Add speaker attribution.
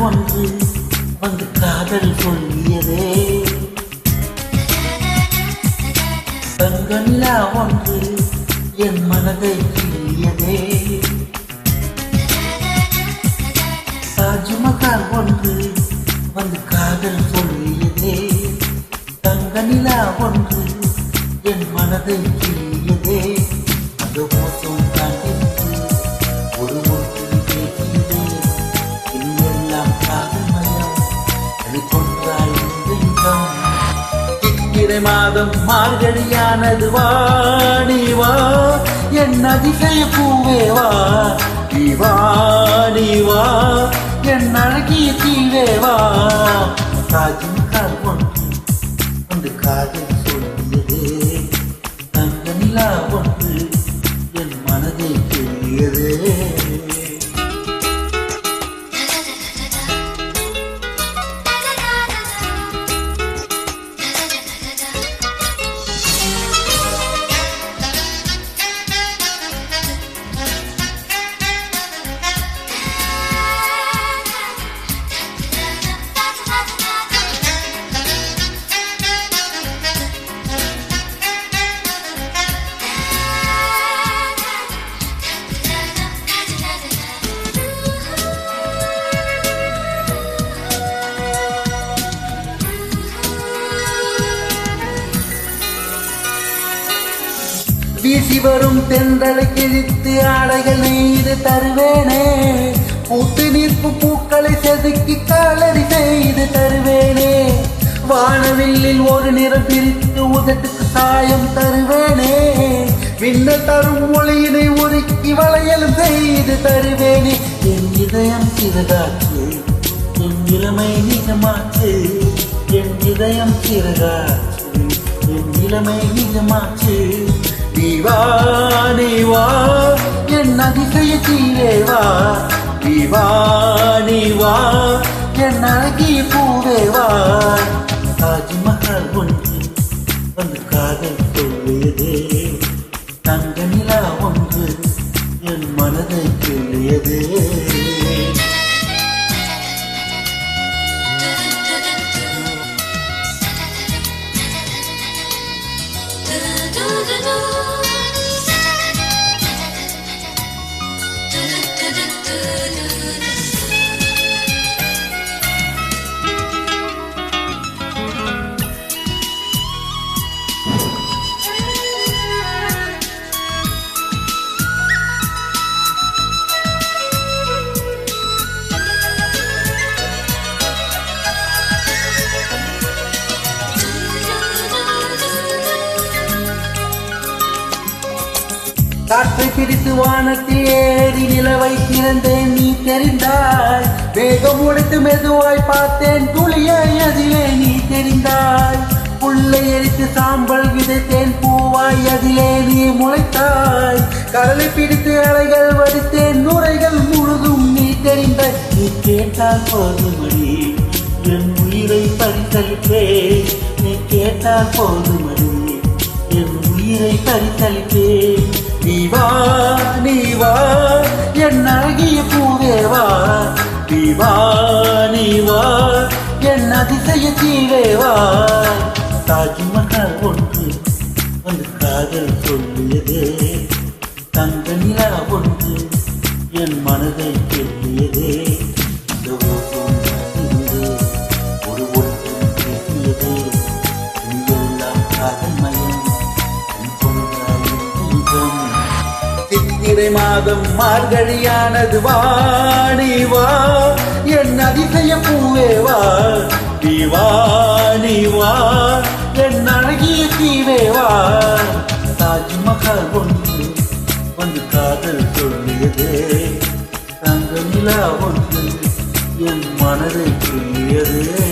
Speaker 1: ஒன்று வந்து காதல் சொல்லியதே. தங்க ஒன்று என் மனதை கிள்ளியதே. தாஜ்மஹால் ஒன்று வந்து காதல் சொல்லியதே. தங்க நிலா ஒன்று என் மனதை கிள்ளியதே. அது சித்திரை மாதம் மார்கழியானது வா நீ வா. என் அதிசய பூவே வா நீ வா நீ வா. என் அழகிய தீவே வா. காஜின் கால் ஒன்று காதல் சொல்லியதே தங்க நிலா ஒன்று என் மனதை கிள்ளியதே வீசி வரும் தென்றலை கிழித்து ஆடைகள் நெய்து தருவேனே. பூத்து நிற்பு பூக்களை செதுக்கி காலடி செய்து தருவேனே. வானவில்லில் ஒரு நிறம் பிரித்து உதட்டுக்கு சாயம் தருவேனே. விண்ண தரும் ஒளியினை உருக்கி வளையலும் செய்து தருவேனே. என் இதயம் சிறகாச்சு என் இளமை நிஜமாச்சு என் இதயம் சிறகாச்சு என் இளமை நிஜமாச்சு நீ வா என் அதிசய தீரே வா நீ என் அழகிய பூவே தாஜ்மஹால் ஒன்று வந்து காதல் சொல்லியதே தங்க நிலா ஒன்று என் மனதை கிள்ளியதே. காற்றை பிடித்து வானத்தில் ஏறி நிலவை திறந்தேன் நீ தெரிந்தாய். வேகம் உடைத்து மெதுவாய் பார்த்தேன் துளியாய் அதிலே நீ தெரிந்தாய். புல்லை எரித்து சாம்பல் விதைத்தேன் பூவாய் அதிலே நீ முளைத்தாய். கடலை பிடித்து அலைகள் வடித்தேன் நுரைகள் முழுதும் நீ தெரிந்தாய். நீ கேட்டால் போதுமடி என் உயிரை பரிசளிப்பே நீ கேட்டால் போதுமடி உயிரை பரிசளிப்பே நீ வா நீ வா என் அழகிய பூவே நீ வா நீ வா என் அதிசய தீவேவா தாஜ்மஹால் ஒன்று அந்த காதல் சொல்லியதே. தங்க நிலா ஒன்று என் மனதை கெட்டியதே சித்திரை மாதம் மார்கழியானது வாணி வா. என் அதிசய பூவே வா. நீ வா. நீ வா என் அழகிய தீவே வா. தாஜ்மஹால் ஒன்று வந்து காதல் சொல்லியதே. தங்க நிலா ஒன்று என் மனதை புரியதே